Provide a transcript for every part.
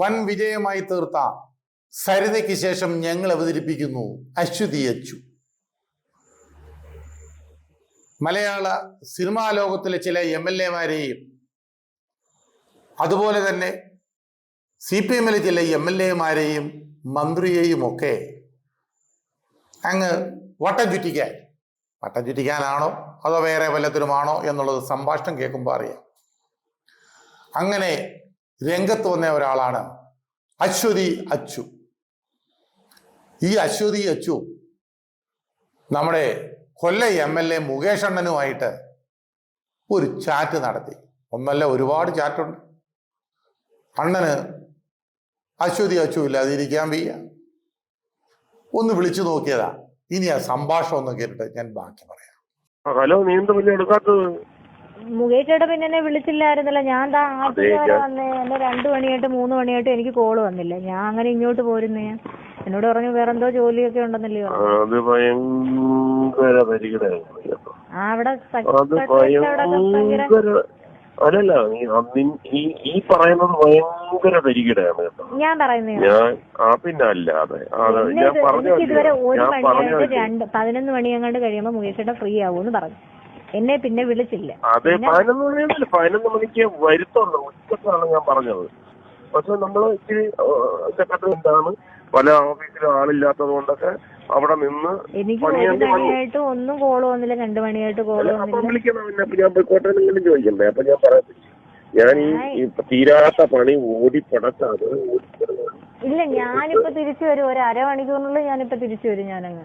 വൻ വിജയമായി തീർത്ത സരിതയ്ക്ക് ശേഷം ഞങ്ങൾ അവതരിപ്പിക്കുന്നു. അശ്വതി അച്ചു മലയാള സിനിമാ ലോകത്തിലെ ചില എം എൽ എമാരെയും അതുപോലെ തന്നെ സി പി എമ്മിലെ ചില എം എൽ എമാരെയും മന്ത്രിയെയും ഒക്കെ അങ്ങ് വട്ടം ചുറ്റിക്കാൻ. വട്ടം ചുറ്റിക്കാനാണോ അതോ വേറെ വല്ലത്തിനുമാണോ എന്നുള്ളത് സംഭാഷണം കേൾക്കുമ്പോൾ അറിയാം. അങ്ങനെ രംഗത്ത് വന്ന ഒരാളാണ് അശ്വതി അച്ചു. ഈ അശ്വതി അച്ചു നമ്മുടെ Kollam M L A Mukesh അണ്ണനുമായിട്ട് ഒരു ചാറ്റ് നടത്തി. ഒന്നല്ല ഒരുപാട് ചാറ്റുണ്ട് അണ്ണന് അശ്വതി അച്ചു ഇല്ലാതിരിക്കാൻ വയ്യ. ഒന്ന് വിളിച്ചു നോക്കിയതാ. ഇനി ആ സംഭാഷണം ഒന്ന് കേട്ടിട്ട് ഞാൻ ബാക്കി പറയാം. ഹലോ നീ എന്താ എടുക്കാത്തത് മുകേഷ് പിന്നെ എന്നെ വിളിച്ചില്ലായിരുന്നല്ലോ. ഞാൻ ദാ വരെ വന്നേ. എന്നെ രണ്ടു മണിയായിട്ട് മൂന്ന് മണിയായിട്ട് എനിക്ക് കോൾ വന്നില്ല. ഞാൻ അങ്ങനെ ഇങ്ങോട്ട് പോരുന്നേ. എന്നോട് പറഞ്ഞു വേറെന്തോ ജോലിയൊക്കെ ഉണ്ടെന്നല്ലേ അത് ഭയങ്കര ആ അവിടെ അല്ലല്ല ഈ ഈ പറയുന്നത് ഭയങ്കര പരിഗണയാണ് കേട്ടോ. ഞാൻ പറയുന്നത്. ഞാൻ ആ പിന്നെ അല്ല അതെ. ഞാൻ പറഞ്ഞു എനിക്ക് ഇതുവരെ ഒരു ഞാൻ പറഞ്ഞു രണ്ട് പതിനൊന്ന് മണിയങ്ങാണ്ട് കഴിയുമ്പോ മുകേഷ് ചേട്ടൻ ഫ്രീ ആവൂന്ന് പറഞ്ഞു. എന്നെ പിന്നെ വിളിച്ചില്ല. അതെ പതിനൊന്ന് മണിയല്ല പതിനൊന്ന് മണിക്ക് വരുത്തുള്ളൂ. ഉച്ചക്കാണ് ഞാൻ പറഞ്ഞത്. പക്ഷെ നമ്മൾ ഇച്ചിരി സെക്രട്ടറി എന്താണ് പല ഓഫീസിലും ആളില്ലാത്തത് കൊണ്ടൊക്കെ അവിടെ നിന്ന് എനിക്ക് ഒരു മണിയായിട്ട് ഒന്നും കോൾ വന്നില്ല. രണ്ടു മണിയായിട്ട് കോൾ വന്നില്ല. വിളിക്കണം? പിന്നെ അപ്പൊ ഞാൻ പോയിക്കോട്ടെ എന്നെങ്കിലും ചോദിക്കണ്ടേ? അപ്പൊ ഞാൻ പറയത്തില്ല. ഞാൻ ഈ ഇപ്പൊ തീരാത്ത പണി ഓടി പടച്ചാണ് ഇല്ല ഞാനിപ്പോ തിരിച്ചു വരും. ഒരു അരമണിക്കൂറിനുള്ളിൽ ഞാനിപ്പോ തിരിച്ചു വരും ഞാനങ്ങ്.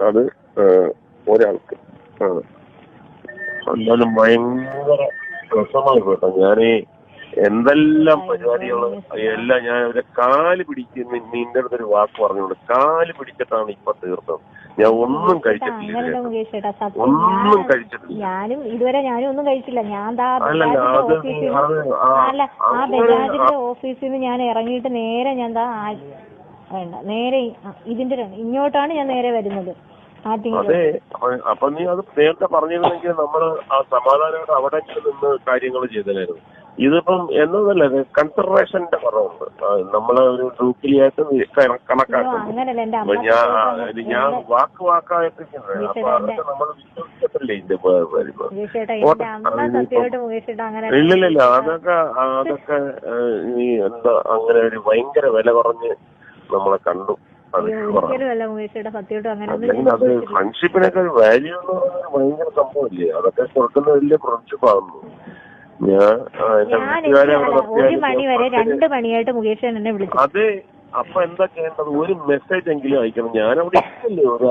അത് ഒരാൾക്ക്. ആണ്. എന്നാലും ഭയങ്കര രസമായി കേട്ടോ. ഞാനീ എന്തെല്ലാം പരിപാടികൾ എല്ലാം ഞാൻ അവരെ കാൽ പിടിക്കുന്ന നിന്റെ അടുത്തൊരു വാക്ക് പറഞ്ഞോണ്ട് കാൽ പിടിച്ചിട്ടാണ് ഇപ്പൊ തീർത്തത്. ഞാൻ ഒന്നും കഴിച്ചിട്ടില്ല ഒന്നും ഞാൻ- കഴിച്ചിട്ടില്ല. ഞാനും ഇതുവരെ ഞാനും ഒന്നും കഴിച്ചില്ല. ഞാൻ ആ അല്ല ആ ബജാജിന്റെ ഓഫീസിൽ നിന്ന് ഞാൻ ഇറങ്ങിയിട്ട് നേരെ ഞാൻ വേണ്ട. നേരെ ഇതിന്റെ ഇങ്ങോട്ടാണ് ഞാൻ നേരെ വരുന്നത്. അതെ. അപ്പൊ- നീ അത് നേരത്തെ പറഞ്ഞിരുന്നെങ്കിൽ നമ്മൾ ആ സമാധാനമായിട്ട് അവിടെ നിന്ന് കാര്യങ്ങൾ ചെയ്തതായിരുന്നു. ഇതിപ്പം എന്നതല്ല കൺസർവേഷന്റെ കുറവുണ്ട്. നമ്മളെ ഒരു അയ്യോ, കണക്കാക്കുന്നു. ഞാൻ ഞാൻ വാക്ക് വാക്കായിട്ടിരിക്കുന്നത് അപ്പൊ അതൊക്കെ നമ്മൾ വിശ്വസിക്കത്തില്ലേ ഇതിന്റെ മുകേഷ് ഇല്ലില്ല അതൊക്കെ അതൊക്കെ എന്താ അങ്ങനെ ഒരു ഭയങ്കര വില കുറഞ്ഞ് നമ്മളെ കണ്ടു. അത് അയ്യോ, കുറവ്. ഒരിക്കലും അല്ല മുകേഷ് ചേട്ടാ സത്യമായിട്ടും അങ്ങനെ ഒന്നും അല്ലെങ്കിൽ ഞാൻ അത് ചിന്തിച്ചിട്ടില്ല. ഫ്രണ്ട്ഷിപ്പിനൊക്കെ വാല്യൂ എന്ന് പറയുന്നത് ഭയങ്കര സംഭവമില്ലേ? അതൊക്കെ കൊടുക്കുന്ന വലിയ ഫ്രണ്ട്ഷിപ്പാകുന്നു ഞാൻ ഒരു മണി വരെ രണ്ട് മണിയായിട്ട് മുകേഷ് എന്നെ വിളിച്ചു. അത് അപ്പൊ എന്താ ചെയ്യേണ്ടത്? ഒരു മെസ്സേജ് എങ്കിലും അയക്കണം. ഞാൻ അവിടെ ഇരിക്കല്ലേ. ഒരു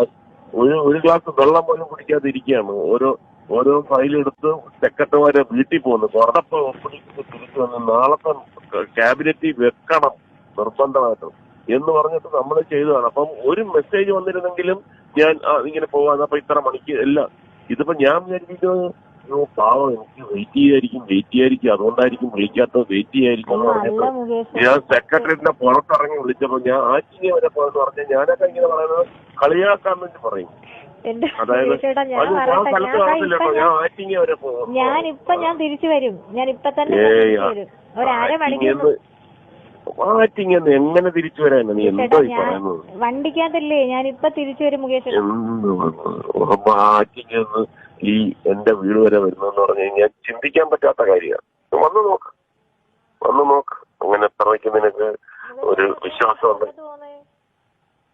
ഒരു ഒരു ഗ്ലാസ് വെള്ളം പോലും കുടിക്കാതെ ഇരിക്കുകയാണ് ഓരോ ഓരോ ഫയലെടുത്ത് സെക്രട്ടറിമാരെ വീട്ടിൽ പോകുന്നു. പുറത്തപ്പോ ഒപ്പിടിച്ച് തിരിച്ചു വന്ന് നാളത്തെ ക്യാബിനറ്റിൽ വെക്കണം നിർബന്ധമായിട്ടും. എന്ന് പറഞ്ഞിട്ട് നമ്മൾ ചെയ്തതാണ്. അപ്പം ഒരു മെസ്സേജ് വന്നിരുന്നെങ്കിലും ഞാൻ ഇങ്ങനെ പോവാന്ന് അപ്പൊ ഇത്ര മണിക്ക് എല്ലാം. ഇതിപ്പോ ഞാൻ വിചാരിക്കുന്നത് പാവം എനിക്ക് വെയിറ്റ് ചെയ്യായിരിക്കും വെയിറ്റ് ചെയ്യായിരിക്കും. അതുകൊണ്ടായിരിക്കും വിളിക്കാത്തത് വെയിറ്റ് ചെയ്യായിരിക്കും. എന്ന് പറഞ്ഞപ്പോ ഞാൻ സെക്രട്ടറിയേറ്റിന്റെ പുറത്തിറങ്ങി വിളിച്ചപ്പോ ഞാൻ ആറ്റിനെ വരെ പോയെന്ന് പറഞ്ഞാൽ ഞാനൊക്കെ ഇങ്ങനെ പറയുന്നത് കളിയാക്കാൻ വേണ്ടി പറയും. ചേട്ടാ ഞാൻ തിരിച്ചു വരും ഞാൻ ഇപ്പൊ തന്നെ വരും. ഒരു അരമണിക്കൂർ ആറ്റിങ്ങന്ന് എങ്ങനെ തിരിച്ചു വരാനാ? നീ എന്തോ ഈ പറയുന്നത്? വണ്ടിക്കകത്തല്ലേ ഞാൻ ഇപ്പൊ തിരിച്ചു വരും മുകേഷ് എന്ത് ആറ്റിങ്ങന്ന് ഈ എന്റെ വീട് വരെ വരുന്നെന്ന് പറഞ്ഞു കഴിഞ്ഞാൽ ചിന്തിക്കാൻ പറ്റാത്ത കാര്യമാണ്. വന്ന് നോക്ക്. വന്ന് നോക്ക്. അങ്ങനെ എത്രയ്ക്ക് നിനക്ക് ഒരു വിശ്വാസമുണ്ട്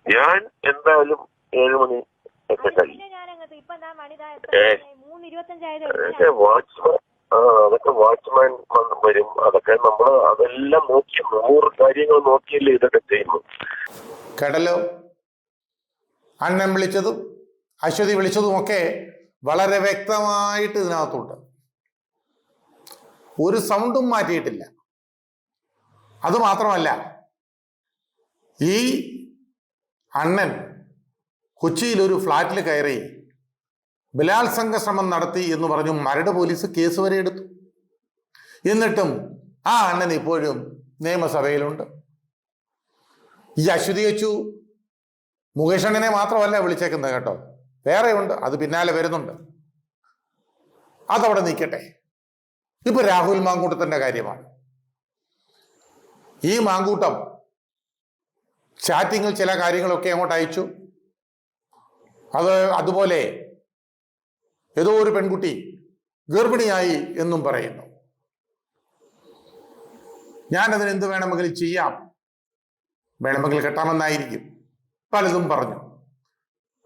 ഞാൻ എന്തായാലും ഏഴ് മണി ഒക്കെ കഴിയും. ഇരുപത്തഞ്ചായത് വാച്ച്മാൻ അതൊക്കെ വാച്ച്മാൻ വരും. അതൊക്കെ നമ്മൾ അതെല്ലാം നോക്കി നൂറ് കാര്യങ്ങൾ നോക്കിയല്ലേ ഇതൊക്കെ ചെയ്യുന്നു. കടലോ? അണ്ണൻ വിളിച്ചതും അശ്വതി വിളിച്ചതും ഒക്കെ വളരെ വ്യക്തമായിട്ട് ഇതിനകത്തുണ്ട്. ഒരു സൗണ്ടും മാറ്റിയിട്ടില്ല. അത് മാത്രമല്ല ഈ അണ്ണൻ കൊച്ചിയിൽ ഒരു ഫ്ലാറ്റിൽ കയറി ബലാത്സംഗ ശ്രമം നടത്തി എന്ന് പറഞ്ഞു മരട് പോലീസ് കേസ് വരെ എടുത്തു. എന്നിട്ടും ആ അണ്ണൻ ഇപ്പോഴും നിയമസഭയിലുണ്ട്. ഈ അശ്വതി വെച്ചു മുകേഷ് അണ്ണനെ മാത്രമല്ല വിളിച്ചേക്കുന്നത് കേട്ടോ. വേറെ ഉണ്ട് അത് പിന്നാലെ വരുന്നുണ്ട്. അതവിടെ നിൽക്കട്ടെ. ഇപ്പൊ രാഹുൽ മാങ്കൂട്ടത്തിന്റെ കാര്യമാണ്. ഈ മാങ്കൂട്ടം ചാറ്റിങ്ങിൽ ചില കാര്യങ്ങളൊക്കെ അങ്ങോട്ട് അയച്ചു. അത് അതുപോലെ ഏതോ ഒരു പെൺകുട്ടി ഗർഭിണിയായി എന്നും പറയുന്നു. ഞാൻ ഞാനതിന് എന്ത് വേണമെങ്കിലും ചെയ്യാം? വേണമെങ്കിൽ കെട്ടാമെന്നായിരിക്കും. പലതും പറഞ്ഞു.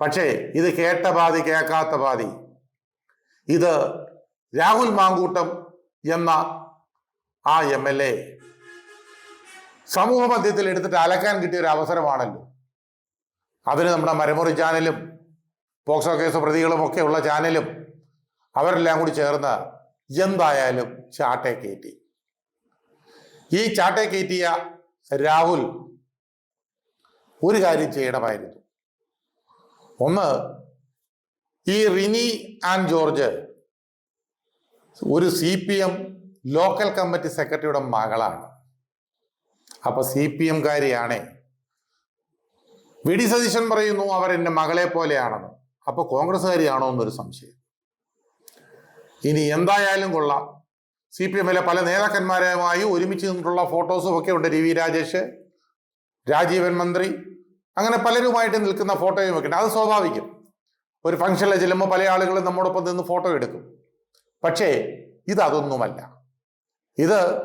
പക്ഷേ ഇത് കേട്ട പാതി കേൾക്കാത്ത പാതി. ഇത് രാഹുൽ മാങ്കൂട്ടം എന്ന ആ എം എൽ എ സമൂഹ മധ്യത്തിൽ എടുത്തിട്ട് അലക്കാൻ കിട്ടിയ ഒരു അവസരമാണല്ലോ അതിന് നമ്മുടെ മരമുറി ചാനലും പോക്സോ കേസ് പ്രതികളും ഒക്കെ ഉള്ള ചാനലും അവരെല്ലാം കൂടി ചേർന്ന് എന്തായാലും ചാട്ടെ കയറ്റി. ഈ ചാട്ടെ കയറ്റിയ രാഹുൽ ഒരു കാര്യം ചെയ്യണമായിരുന്നു. ഒന്ന് ഈ റിനി ആൻഡ് ജോർജ് ഒരു C P M local committee സെക്രട്ടറിയുടെ മകളാണ്. അപ്പൊ സി പി എംകാരിയാണേ. വി ഡി സതീശൻ പറയുന്നു അവർ എന്റെ മകളെ പോലെയാണെന്ന്. അപ്പൊ കോൺഗ്രസ്സുകാരിയാണോ എന്നൊരു സംശയം. ഇനി എന്തായാലും കൊള്ളാം. സി പി എമ്മിലെ പല നേതാക്കന്മാരുമായി ഒരുമിച്ച് നിന്നിട്ടുള്ള ഫോട്ടോസും ഒക്കെ ഉണ്ട് രവി രാജേഷ് രാജീവൻ മന്ത്രി അങ്ങനെ പലരുമായിട്ട് നിൽക്കുന്ന ഫോട്ടോയും ഒക്കെ ഉണ്ട്. അത് സ്വാഭാവികം. ഒരു ഫംഗ്ഷനിൽ ചെല്ലുമ്പോൾ പല ആളുകളും നമ്മോടൊപ്പം നിന്ന് ഫോട്ടോ എടുക്കും. പക്ഷേ ഇതൊന്നുമല്ല ഇത്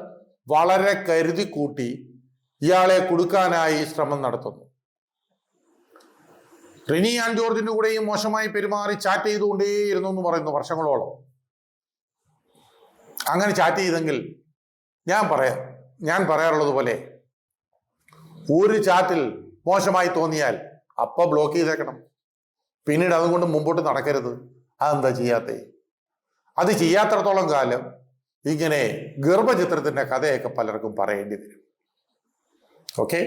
വളരെ കരുതി കൂട്ടി ഇയാളെ കൊടുക്കാനായി ശ്രമം നടത്തുന്നു. റിനി ആൻഡ് ജോർജിന്റെ കൂടെയും മോശമായി പെരുമാറി ചാറ്റ് ചെയ്തുകൊണ്ടേയിരുന്നു എന്ന് പറയുന്നു വർഷങ്ങളോളം. അങ്ങനെ ചാറ്റ് ചെയ്തെങ്കിൽ ഞാൻ പറയാം ഞാൻ പറയാറുള്ളത് പോലെ ഒരു ചാറ്റിൽ മോശമായി തോന്നിയാൽ അപ്പൊ ബ്ലോക്ക് ചെയ്തേക്കണം. പിന്നീട് അതുകൊണ്ട് മുമ്പോട്ട് നടക്കരുത്. അതെന്താ ചെയ്യാത്തേ? അത് ചെയ്യാത്തടത്തോളം കാലം ഇങ്ങനെ ഗർഭചിത്രത്തിന്റെ കഥയൊക്കെ പലർക്കും പറയേണ്ടി വരും. ഓക്കെ